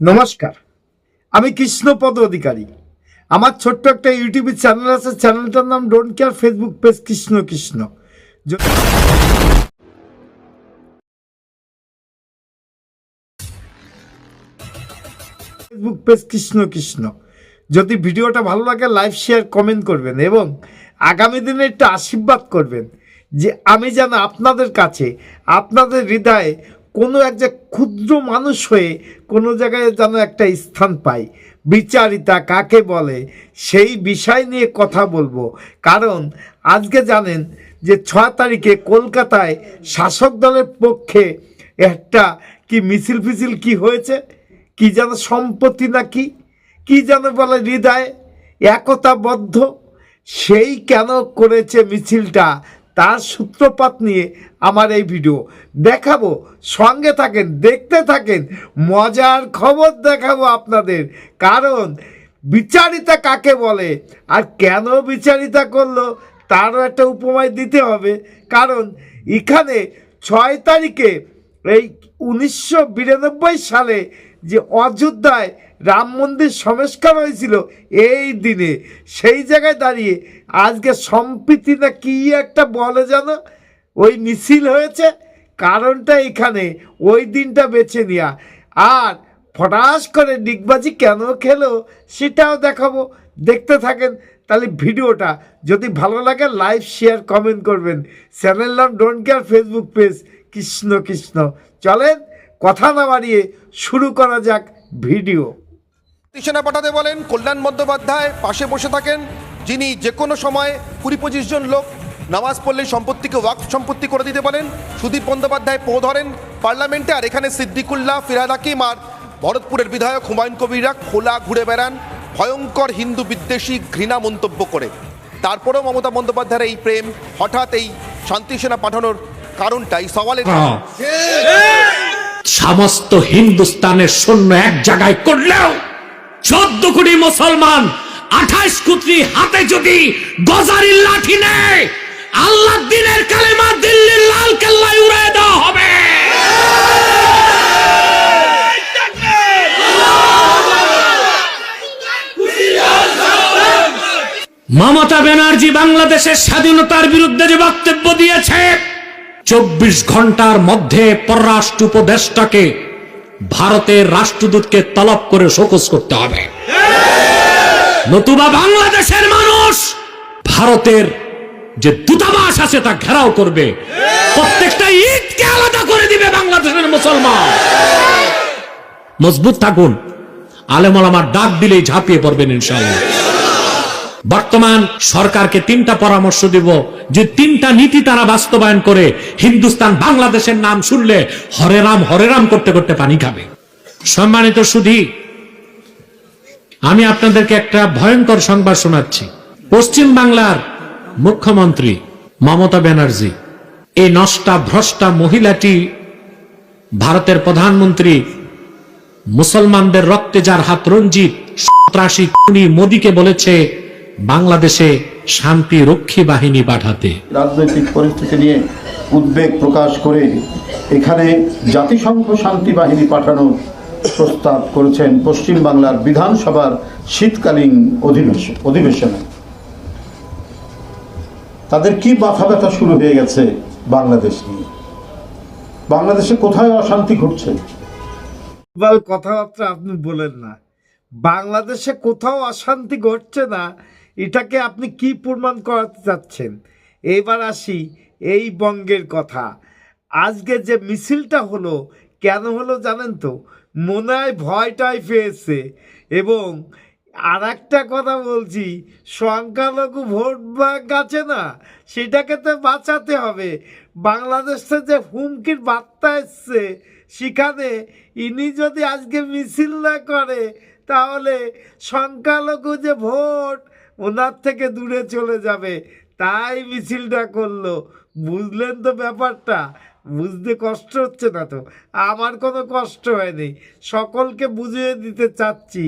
নমস্কার। আমি কৃষ্ণপদ অধিকারী। আমার ছোট্ট একটা ইউটিউব চ্যানেল আছে, চ্যানেলটার নাম don't care Facebook page Krishna Krishna. Facebook page Krishna Krishna. যদি ভিডিওটা ভালো লাগে লাইভ শেয়ার কমেন্ট করবেন এবং আগামী দিনে একটু আশীর্বাদ করবেন যে আমি যেন আপনাদের কাছে, আপনাদের হৃদয়ে কোনো এক যে ক্ষুদ্র মানুষ হয়ে কোনো জায়গায় যেন একটা স্থান পাই বিচারিতা কাকে বলে? সেই বিষয় নিয়ে কথা বলব। কারণ আজকে জানেন যে ছ তারিখে কলকাতায় শাসক দলের পক্ষে একটা কি মিছিল ফিছিল কি হয়েছে? কি যেন সম্পত্তি নাকি? কি যেন বলে হৃদয়? একতাবদ্ধ? সেই কেন করেছে মিছিলটা? তার সূত্রপাত নিয়ে আমার এই ভিডিও। দেখাবো, সঙ্গে থাকেন, দেখতে থাকেন, মজার খবর দেখাবো আপনাদের। কারণ, বিচারিতা কাকে বলে আর কেন বিচারিতা করল, তারও একটা উপমায় দিতে হবে। কারণ, এখানে ছয় তারিখে এই উনিশশো বিরানব্বই সালে যে অযোধ্যায় রাম মন্দির সংস্কার হয়েছিল এই দিনে, সেই জায়গায় দাঁড়িয়ে আজকে সম্প্রীতি না কি একটা বলে যেন ওই মিছিল হয়েছে, কারণটা এখানে, ওই দিনটা বেছে নেওয়া আর ফটাস করে ডিগবাজি কেন খেলো সেটাও দেখাবো, দেখতে থাকেন। তাহলে ভিডিওটা যদি ভালো লাগে লাইভ শেয়ার, কমেন্ট করবেন। চ্যানেল নাম don't care, Facebook page, Krishna Krishna. চলেন কথা না বাড়িয়ে শুরু করা যাক ভিডিও। সেনা পাঠাতে বলেন কল্যাণ বন্দ্যোপাধ্যায় পাশে বসে থাকেন যিনি যে কোনো সময় কুড়ি পঁচিশ জন লোক নামাজ পড়লে সম্পত্তিকে ওয়াকফ সম্পত্তি করে দিতে বলেন। সুদীপ বন্দ্যোপাধ্যায় পো ধরেন পার্লামেন্টে আর এখানে সিদ্দিকুল্লাহ ফিরাদ হাকিম আর ভরতপুরের বিধায়ক হুমায়ুন কবিরা খোলা ঘুরে বেড়ান ভয়ঙ্কর হিন্দু বিদ্বেষী ঘৃণা মন্তব্য করে। তারপরেও মমতা বন্দ্যোপাধ্যায়ের এই প্রেম হঠাৎ এই শান্তি সেনা পাঠানোর কারণটাই সওয়ালের সমস্ত হিন্দুস্তানের সৈন্য এক জায়গায় করলেও চোদ্দ কোটি মুসলমান, আঠাশ কোটি হাতে যদি গজারির লাঠি নেয় আল্লাহ দিনের কালেমা দিল্লির লাল কেল্লায় উড়ে দেওয়া হবে। মমতা ব্যানার্জি বাংলাদেশের স্বাধীনতার বিরুদ্ধে যে বক্তব্য দিয়েছে চব্বিশ ঘণ্টার মধ্যে পররাষ্ট্র উপদেষ্টাকে ভারতের রাষ্ট্রদূতকে তলব করে শোকস করতে হবে। নতুবা বাংলাদেশের মানুষ ভারতের যে দূতাবাস আছে তা ঘেরাও করবে। প্রত্যেকটা ঈদকে আলাদা করে দিবে বাংলাদেশের মুসলমান। মজবুত থাকুন। আলেমালামার ডাক দিলেই ঝাঁপিয়ে পড়বেন ইনশাআল্লাহ। বর্তমান সরকারকে তিনটা পরামর্শ দিব যে তিনটা নীতি তারা বাস্তবায়ন করে হিন্দুস্তান বাংলাদেশের নাম শুনলে হরে রাম হরে রাম করতে করতে পানি খাবে। সম্মানিত সুধী, আমি আপনাদেরকে একটা ভয়ঙ্কর সংবাদ শোনাচ্ছি। পশ্চিম বাংলার মুখ্যমন্ত্রী মমতা ব্যানার্জি, এই নষ্টা ভ্রষ্টা মহিলাটি ভারতের প্রধানমন্ত্রী মুসলমানদের রক্তে যার হাত রঞ্জিত, সন্ত্রাসী খুনি মোদীকে বলেছে বাংলাদেশে শান্তি রক্ষী বাহিনী পাঠাতে। রাজনৈতিক পরিস্থিতি নিয়ে উদ্বেগ প্রকাশ করে এখানে জাতিসংঘ শান্তি বাহিনী পাঠানোর প্রস্তাব করেছেন পশ্চিমবাংলার বিধানসভার শীতকালীন অধিবেশন অধিবেশনে। তাদের কি মাথা ব্যথা শুরু হয়ে গেছে বাংলাদেশ নিয়ে? বাংলাদেশে কোথায় অশান্তি ঘটছে? কথাবার্তা আপনি বলেন না। বাংলাদেশে কোথাও অশান্তি ঘটছে না। এটাকে আপনি কি প্রমাণ করাতে চাচ্ছেন? এবার আসি এই বঙ্গের কথা। আজকে যে মিছিলটা হলো, কেন হলো জানেন তো? মনে হয় ভয়টাই পেয়েছে এবং আর একটা কথা বলছি, সংখ্যালঘু ভোট ব্যাংক আছে না, সেটাকে তো বাঁচাতে হবে। বাংলাদেশে যে হুমকির বার্তা এসছে, সেখানে ইনি যদি আজকে মিছিল না করে, তাহলে সংখ্যালঘু যে ভোট ওনার থেকে দূরে চলে যাবে। তাই মিছিলটা করল। বুঝলেন তো ব্যাপারটা? বুঝতে কষ্ট হচ্ছে না তো? আমার কোনো কষ্ট হয়নি। সকলকে বুঝিয়ে দিতে চাচ্ছি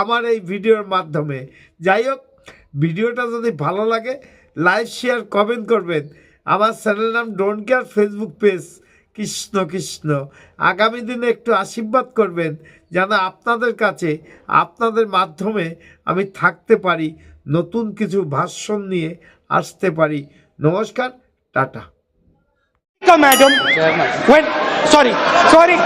আমার এই ভিডিওর মাধ্যমে। যাই হোক, ভিডিওটা যদি ভালো লাগে, লাইক, শেয়ার, কমেন্ট করবেন। আমার চ্যানেল নাম don't care Facebook page. Krishna Krishna. আগামী দিনে একটু আশীর্বাদ করবেন যেন আপনাদের কাছে আপনাদের মাধ্যমে আমি থাকতে পারি নতুন কিছু ভাষণ নিয়ে আসতে পারি। নমস্কার টাটা। Madam sorry sorry.